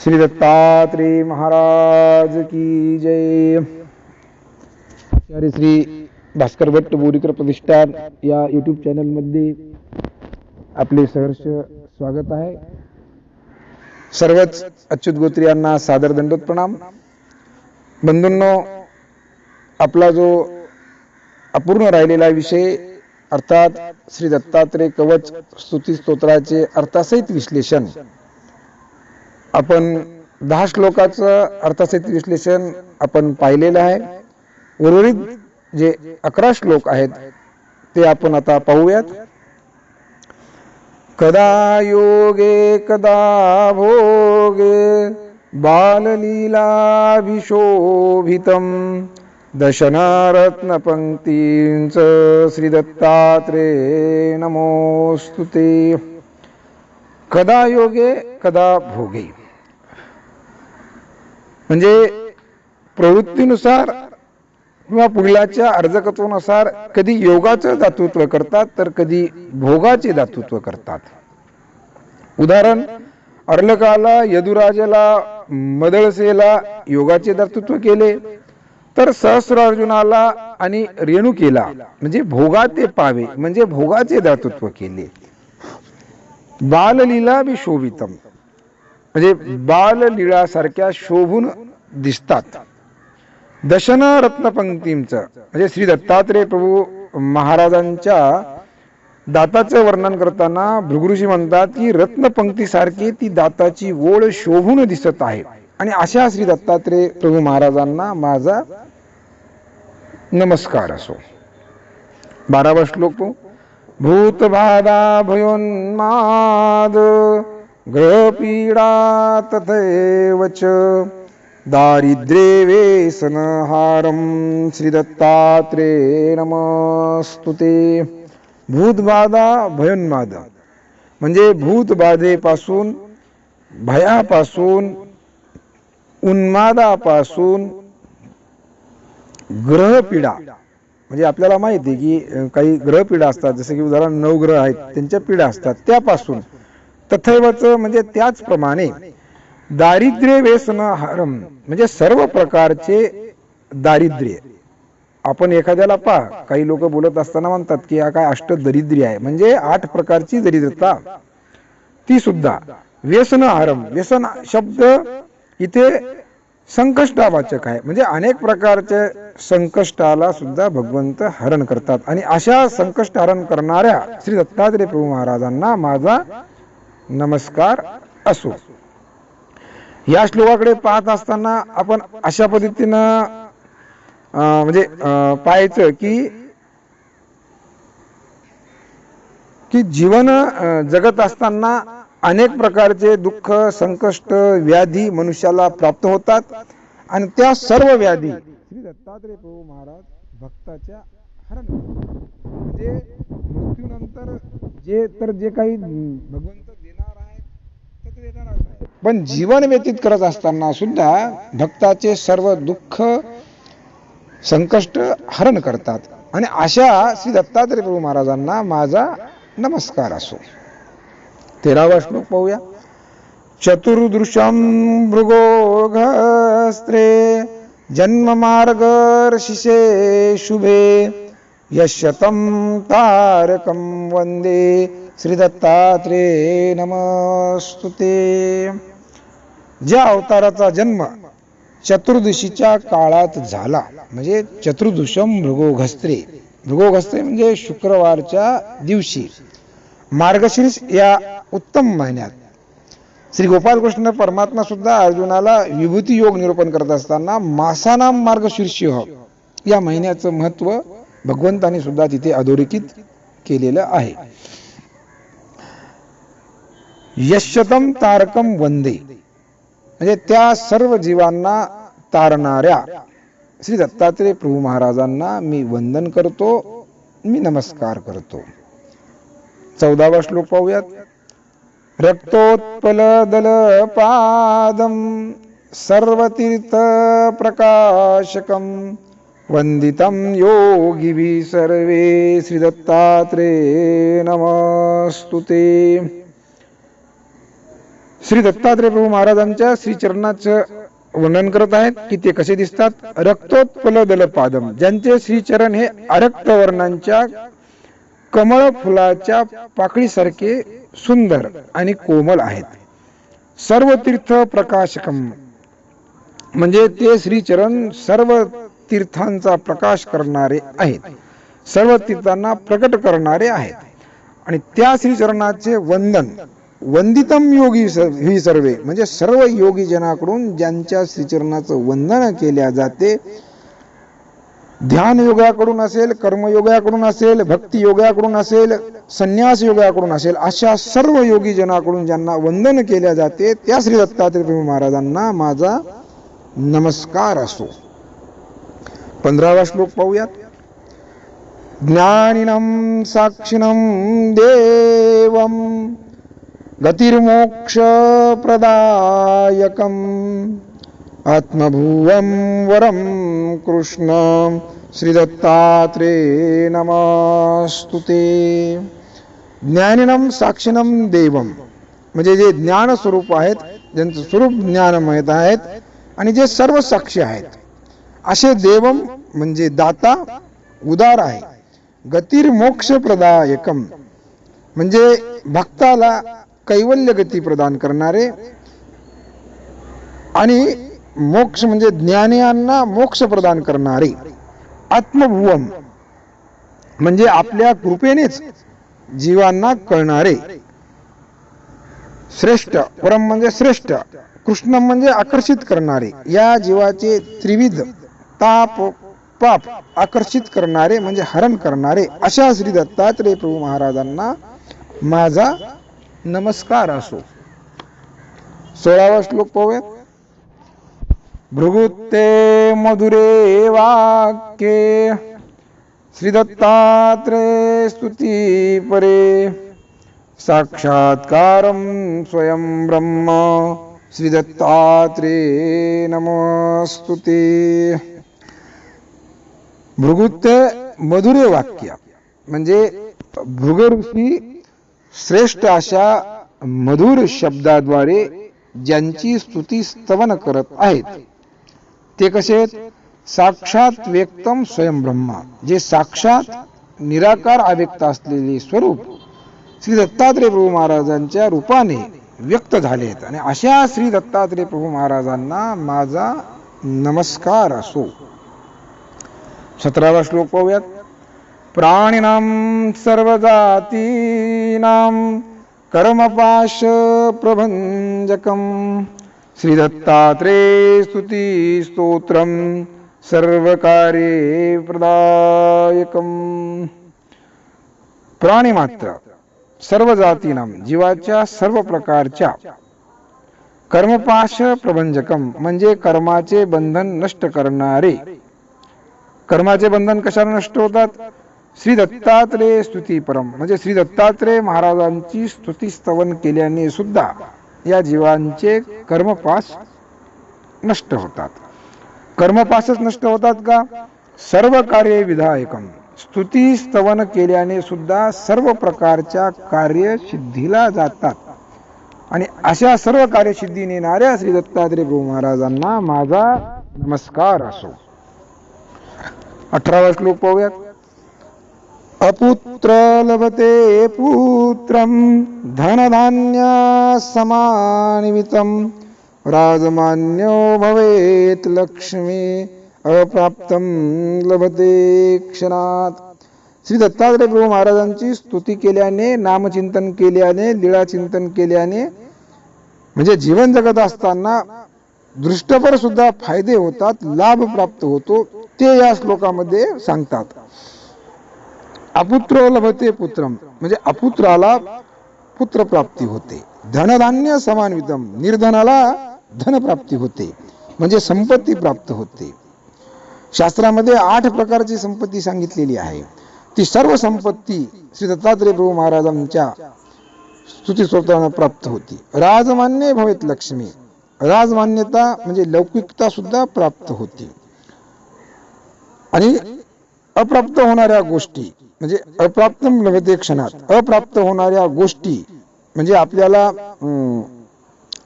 श्री दत्तात्रेय महाराज की जय। आचार्य श्री भास्कर भट्ट बोरीकर प्रतिष्ठान या यूट्यूब चॅनलमध्ये आपले सहर्ष स्वागत आहे. सर्वच अच्युत गोत्री यांना सादर दंडोत प्रणाम. बंधूंनो आपला जो अपूर्ण राहिलेला विषय अर्थात श्री दत्तात्रय कवच स्तुती स्तोत्राचे अर्थासहित विश्लेषण आपण दहा श्लोकाचं अर्थासहित विश्लेषण आपण पाहिलेलं आहे. उर्वरित जे अकरा श्लोक आहेत ते आपण आता पाहूयात. कदा योगे कदा भोगे बाललीला विशोभितम दशनरत्नपङ्क्तींच श्री दत्तात्रे नमोस्तुते कदा योगे कदा भोगे। म्हणजे प्रवृत्तीनुसार किंवा पुढल्याच्या अर्जकत्वानुसार कधी योगाचं दातृत्व करतात तर कधी भोगाचे दातृत्व करतात. उदाहरण अर्लकाला यदुराजाला मदळसेला योगाचे दातृत्व केले तर सहस्रार्जुनाला आणि रेणुकेला म्हणजे भोगाते पावे म्हणजे भोगाचे दातृत्व केले. बाललीला बी शोभितम म्हणजे बाललीळासारख्या शोभून दिसतात. दशन रत्नपंक्तींचं म्हणजे श्री दत्तात्रय प्रभू महाराजांच्या दाताचं वर्णन करताना भृगुरुजी म्हणतात की रत्नपंक्तीसारखी ती दाताची ओळ शोभून दिसत आहे. आणि अशा श्री दत्तात्रेय प्रभू महाराजांना माझा नमस्कार असो. बारावा श्लोक तो भूतबाधा भयोन्माद ग्रहपीडा तथैव च दारिद्र्ये व्यसनहारं श्रीदत्तात्रे नमस्तुते भूतबाधा भयोन्माद. म्हणजे भूतबाधेपासून भयापासून उन्मादापासून ग्रहपीडा. म्हणजे आपल्याला माहिती आहे की काही ग्रहपीडा असतात जसे की उदाहरण नवग्रह आहेत त्यांच्या पीडा असतात. त्यापासून तथैवच म्हणजे त्याचप्रमाणे दारिद्र्य व्यसन हारम म्हणजे सर्व प्रकारचे दारिद्र्य. आपण एखाद्याला पहा काही लोक बोलत असताना म्हणतात की हा काय अष्ट दरिद्र्य आहे. म्हणजे आठ प्रकारची दरिद्रता. ती सुद्धा. व्यसन हारम. व्यसन शब्द इथे संकष्टावाचक आहे. म्हणजे अनेक प्रकारच्या संकष्टाला सुद्धा भगवंत हरण करतात. आणि अशा संकष्ट हरण करणाऱ्या श्री दत्तात्रय प्रभू महाराजांना माझा नमस्कार असो. या श्लोकाकडे पाहत असताना आपण अशा पद्धतीनं म्हणजे पाहायचं की की जीवन जगत असताना अनेक प्रकारचे दुःख संकष्ट व्याधी मनुष्याला प्राप्त होतात आणि त्या सर्व व्याधी श्री दत्तात्रय प्रभू महाराज भक्ताच्या हरण म्हणजे मृत्यूनंतर जे तर जे काही भगवंत देणार आहे तर ते देणारच आहे पण जीवन व्यतीत करत असताना सुद्धा भक्ताचे सर्व दुःख संकष्ट हरण करतात. आणि अशा श्री दत्तात्रय प्रभू महाराजांना माझा नमस्कार असो. तेरावा श्लोक पाहूया. चतुर्दृशम मृगोघस्त्रे जन्म मार्गर्षिषे शुभे यशतम तारकम वंदे श्रीदत्तात्रे नमस्तुते ज्या अवताराचा जन्म चतुर्दशीच्या काळात झाला म्हणजे चतुर्दुषम मृगोघस्त्रे मृगोघस्त्रे म्हणजे शुक्रवारच्या दिवशी. मार्गशीर्ष या उत्तम महिन्यात. श्री गोपालकृष्ण परमात्मा सुद्धा अर्जुनाला विभूती योग निरूपण करत असताना मासानाम मार्गशीर्ष या महिन्याचं महत्त्व भगवंताने सुद्धा तिथे अधोरेखित केलेलं आहे. यशतम तारकम वंदे म्हणजे त्या सर्व जीवांना तारणाऱ्या श्री दत्तात्रय प्रभू महाराजांना मी वंदन करतो मी नमस्कार करतो. चौदावा श्लोक पाहूयात. रक्तोत्पल दल पादम सर्वतीर्थ प्रकाशकम वंदितम योगिभी सर्वे श्री दत्तात्रे नमस्तुते श्री दत्तात्रय प्रभू महाराजांच्या श्रीचरणाचं वर्णन करत आहेत की ते कसे दिसतात? रक्तोत्पल दल पादम ज्यांचे श्रीचरण हे अरक्त वर्णांच्या कमळ फुलाच्या पाकळीसारखे सुंदर आणि कोमल आहेत. सर्व तीर्थ प्रकाशकम म्हणजे ते श्रीचरण सर्व तीर्थांचा प्रकाश करणारे आहेत. सर्व तीर्थांना प्रकट करणारे आहेत. आणि त्या श्रीचरणाचे वंदन वंदितम योगी स- ही सर्वे. म्हणजे सर्व योगी जनाकडून ज्यांच्या श्रीचरणाचं वंदन केल्या जाते ध्यान योगाकडून असेल कर्मयोगाकडून असेल भक्ती योगाकडून असेल संन्यास योगाकडून असेल अशा सर्व योगी जनाकडून ज्यांना वंदन केल्या जाते त्या श्री दत्तात्रय महाराजांना माझा नमस्कार असो. पंधरावा श्लोक पाहूयात. ज्ञानिनं साक्षिणं देवं गतिर्मोक्ष प्रदायकम् आत्मभुवं वरं कृष्ण। श्रीदत्तात्रे नमस्तु ते। ज्ञानिनं साक्षिणं देवं। म्हणजे जे ज्ञान स्वरूप आहेत ज्यांचं स्वरूप ज्ञान माहीत आहेत आणि जे सर्व साक्षी आहेत. असे देवम म्हणजे दाता उदार आहे. गतीर मोक्ष प्रदायकम म्हणजे भक्ताला कैवल्य गती प्रदान करणारे आणि मोक्ष म्हणजे ज्ञानियांना मोक्ष प्रदान करणारे. आत्मभुवम म्हणजे आपल्या कृपेनेच जीवांना कळणारे. श्रेष्ठ परम म्हणजे श्रेष्ठ कृष्ण म्हणजे आकर्षित करणारे. या जीवाचे त्रिविध ताप पाप आकर्षित करणारे म्हणजे हरण करणारे. अशा श्री दत्तात्रय प्रभू महाराजांना माझा नमस्कार असो. सोळावा श्लोक पाहूयात. भृगुत्ते मधुरे वाक्ये श्रीदत्तात्रे स्तुती परे साक्षात्कारं स्वयं ब्रह्म श्रीदत्तात्रे नमस्तुते। भृगुत्य मधुरे वाक्य म्हणजे भृग ऋषी श्रेष्ठ अशा मधुर शब्दाद्वारे ज्यांची स्तुती स्तवन करत आहेत. ते कसे आहेत? साक्षात व्यक्तम स्वयं ब्रह्मा जे साक्षात निराकार अव्यक्त असलेले स्वरूप श्री दत्तात्रय प्रभू महाराजांच्या रूपाने व्यक्त झालेत आणि अशा श्री दत्तात्रय प्रभू महाराजांना माझा नमस्कार असो. सतरावा श्लोक पाहूयात. प्राणिनां सर्वजातीनां कर्मपाशप्रभञ्जकं श्रीदत्तात्रे स्तुती सर्वकार्ये प्रदायकं प्राणी सर्व जातीनां जीवाच्या सर्व प्रकारच्या कर्मपाश प्रभंजकम म्हणजे कर्माचे बंधन नष्ट करणारे. कर्माचे बंधन कशाला नष्ट होतात? श्री दत्तात्रेय स्तुती परम. म्हणजे श्री दत्तात्रेय महाराजांची स्तुती स्तवन केल्याने सुद्धा या जीवांचे कर्मपास नष्ट होतात. कर्मपासच नष्ट होतात का? सर्व कार्य विधायकम स्तुती स्तवन केल्याने सुद्धा सर्व प्रकारच्या कार्य सिद्धीला जातात. आणि अशा सर्व कार्यसिद्धी नेणाऱ्या श्री दत्तात्रय प्रभू महाराजांना माझा नमस्कार असो. अठरावा श्लोक पाहूयात. अपुत्र लभते पुत्रं धनधान्य राजमान्यो भवेत् लक्ष्मी अप्राप्तं लभते क्षणात। श्री दत्तात्रय प्रभू महाराजांची स्तुती केल्याने नामचिंतन केल्याने लीळा चिंतन केल्याने म्हणजे जीवन जगत असताना दृष्टपर सुद्धा फायदे होतात लाभ प्राप्त होतो ते या श्लोकामध्ये सांगतात. अपुत्र लभते पुत्रम म्हणजे अपुत्राला पुत्र प्राप्ती होते. धनधान्य समानवितम निर्धनाला धनप्राप्ती होते. म्हणजे संपत्ती प्राप्त होते. शास्त्रामध्ये आठ प्रकारची संपत्ती सांगितलेली आहे. ती सर्व संपत्ती श्री दत्तात्रय प्रभू महाराजांच्या स्तुती प्राप्त होती. राजमान्य भवेत लक्ष्मी. राजमान्यता म्हणजे लौकिकता सुद्धा प्राप्त होती. आणि अप्राप्त होणाऱ्या गोष्टी. म्हणजे अप्राप्त लभते क्षणात. अप्राप्त होणाऱ्या गोष्टी म्हणजे आपल्याला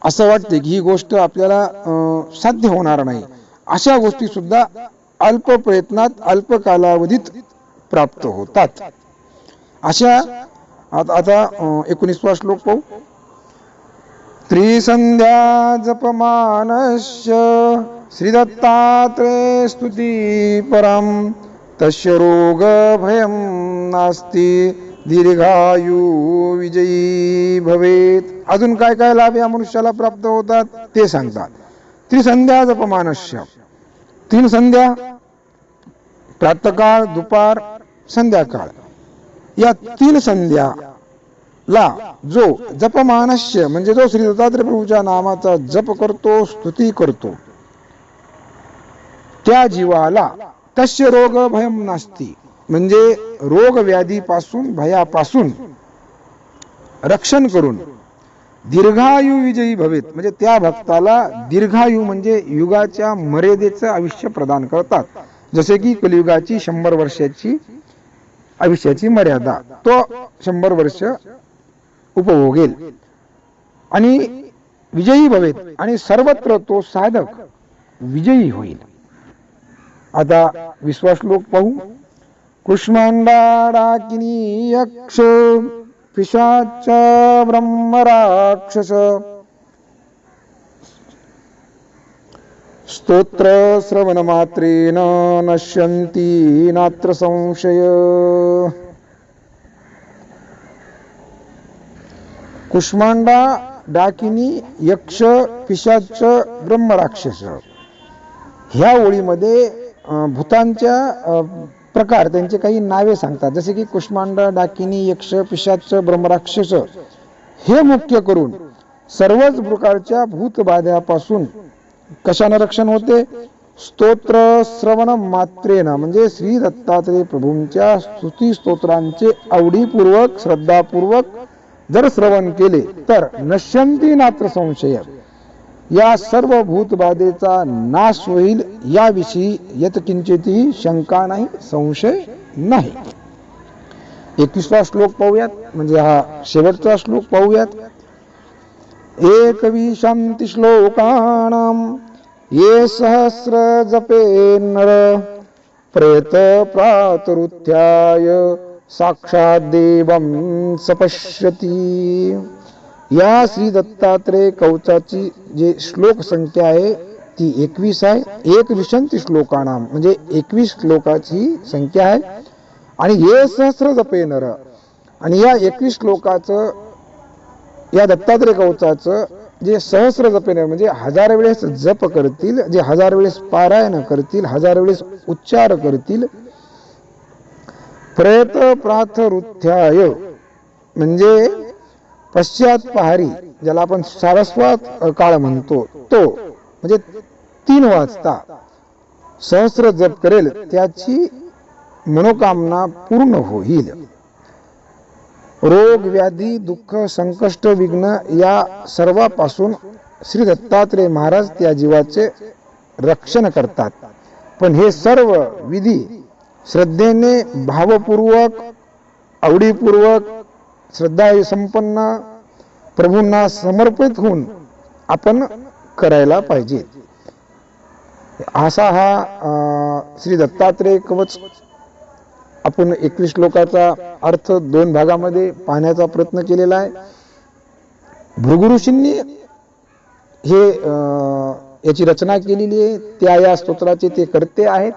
असं वाटते की ही गोष्ट आपल्याला साध्य होणार नाही. अशा गोष्टी सुद्धा अल्प प्रयत्नात अल्प कालावधीत प्राप्त होतात. अशा आता आता एकोणीसवा श्लोक पाहू. त्रिसंध्या जपमानस्य श्रीदत्तात्रे स्तुती परम तस्य रोग भयम नास्ती दीर्घायू विजयी भवेत. अजून काय काय लाभ या मनुष्याला प्राप्त होतात? ते सांगतात. त्रिसंध्या जपमानस्य. तीन संध्या प्रातकाळ दुपार संध्याकाळ. या तीन संध्या ला जो जपमानस्य म्हणजे जो श्री दत्तात्रय प्रभूच्या नामाचा जप करतो स्तुती करतो त्या जीवाला तस्य रोग भयम नास्ती. म्हणजे रोग व्याधीपासून भयापासून रक्षण करून दीर्घायू विजयी भवेत. म्हणजे त्या भक्ताला दीर्घायू म्हणजे युगाच्या मर्यादेचं आयुष्य प्रदान करतात. जसे की कलियुगाची शंभर वर्षाची आयुष्याची मर्यादा. तो शंभर वर्ष उपभोगेल. आणि विजयी भवेत. आणि सर्वत्र तो साधक विजयी होईल. आता विश्वासलोक पाहू. कुष्मांडाकिनी यक्ष पिशाच ब्रह्मराक्षस. स्तोत्र श्रवण मात्रेन नश्यन्ति नात्र संशय. कुष्मांडा डाकिनी यक्ष पिशाच ब्रह्मराक्षस. ह्या ओळीमध्ये भूतांच्या प्रकार त्यांचे काही नावे सांगतात. जसे की कुष्मांड डाकिनी यक्ष पिशाच ब्रह्मराक्षस हे मुख्य करून सर्वच प्रकारच्या भूतबाध्यापासून कशानं रक्षण होते? स्तोत्र श्रवण मात्रेनं. म्हणजे श्री दत्तात्रय प्रभूंच्या स्तुती स्तोत्रांचे आवडीपूर्वक श्रद्धापूर्वक जर श्रवण केले तर नश्यंती नात्र संशय या सर्व भूतबाधेचा नाश होईल याविषयी यत्किंचितही शंका नाही संशय नाही. एकवीसवा श्लोक पाहूयात म्हणजे हा शेवटचा श्लोक पाहूयात. एकविशांती श्लोकानाम ये सहस्र जपे नर प्रेत प्रातरुत्थाय साक्षात देवं सपश्यती। या श्री दत्तात्रय कवचाची जे श्लोक संख्या आहे ती एकवीस आहे. एक विशंती श्लोकानाम म्हणजे एकवीस श्लोकाची संख्या आहे. आणि हे सहस्र जपे नर. आणि या एकवीस श्लोकाचं या दत्तात्रय कवचाचं जे सहस्र जपेन म्हणजे हजार वेळेस जप करतील जे हजार वेळेस पारायण करतील हजार वेळेस उच्चार करतील. प्रयत प्राथरुथ्याय म्हणजे पश्चात पहारी ज्याला आपण सारस्वत काळ म्हणतो तो म्हणजे तीन वाजता सहस्र जप करेल त्याची मनोकामना पूर्ण होईल. रोग व्याधी दुःख संकष्ट विघ्न या सर्वापासून श्री दत्तात्रय महाराज त्या जीवाचे रक्षण करतात. पण हे सर्व विधी श्रद्धेने भावपूर्वक आवडीपूर्वक श्रद्धा संपन्न प्रभूंना समर्पित होऊन आपण करायला पाहिजे. असा हा श्री दत्तात्रय कवच आपण एकवीस श्लोकाचा अर्थ दोन भागामध्ये पाहण्याचा प्रयत्न केलेला आहे. भृगुऋषींनी हे अं, याची रचना केलेली आहे. त्या या स्तोत्राचे ते करते आहेत.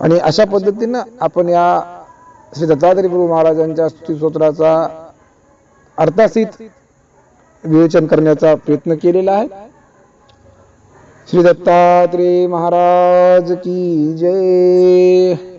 आणि अशा पद्धतीनं आपण या श्री दत्तात्रय प्रभू महाराजांच्या स्तुतीस्तोत्राचा अर्थासित विवेचन करण्याचा प्रयत्न केलेला आहे. श्री दत्तात्रय महाराज की जय.